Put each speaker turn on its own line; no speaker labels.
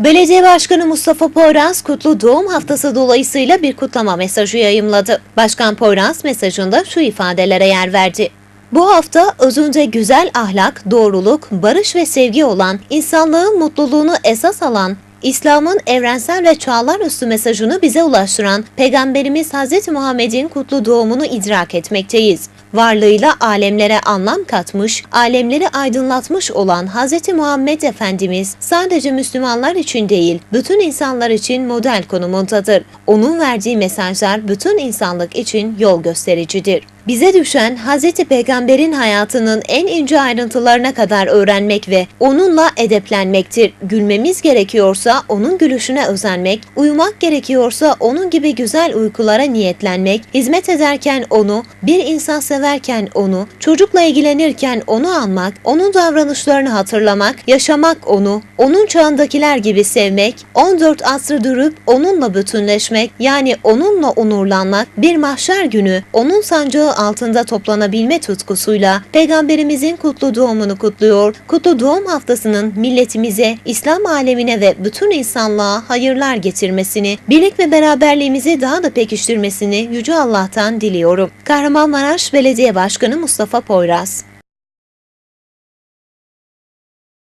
Belediye Başkanı Mustafa Poyraz kutlu doğum haftası dolayısıyla bir kutlama mesajı yayımladı. Başkan Poyraz mesajında şu ifadelere yer verdi. Bu hafta özünde güzel ahlak, doğruluk, barış ve sevgi olan, insanlığın mutluluğunu esas alan, İslam'ın evrensel ve çağlar üstü mesajını bize ulaştıran Peygamberimiz Hz. Muhammed'in kutlu doğumunu idrak etmekteyiz. Varlığıyla alemlere anlam katmış, alemleri aydınlatmış olan Hz. Muhammed Efendimiz sadece Müslümanlar için değil, bütün insanlar için model konumundadır. Onun verdiği mesajlar bütün insanlık için yol göstericidir. Bize düşen Hz. Peygamber'in hayatının en ince ayrıntılarına kadar öğrenmek ve onunla edeplenmektir. Gülmemiz gerekiyorsa onun gülüşüne özenmek, uyumak gerekiyorsa onun gibi güzel uykulara niyetlenmek, hizmet ederken onu, bir insan severken onu, çocukla ilgilenirken onu anmak, onun davranışlarını hatırlamak, yaşamak onu, onun çağındakiler gibi sevmek, 14 asrı durup onunla bütünleşmek, yani onunla onurlanmak, bir mahşer günü onun sancağı altında toplanabilme tutkusuyla Peygamberimizin kutlu doğumunu kutluyor. Kutlu doğum haftasının milletimize, İslam alemine ve bütün insanlığa hayırlar getirmesini, birlik ve beraberliğimizi daha da pekiştirmesini Yüce Allah'tan diliyorum. Kahramanmaraş Belediye Başkanı Mustafa Poyraz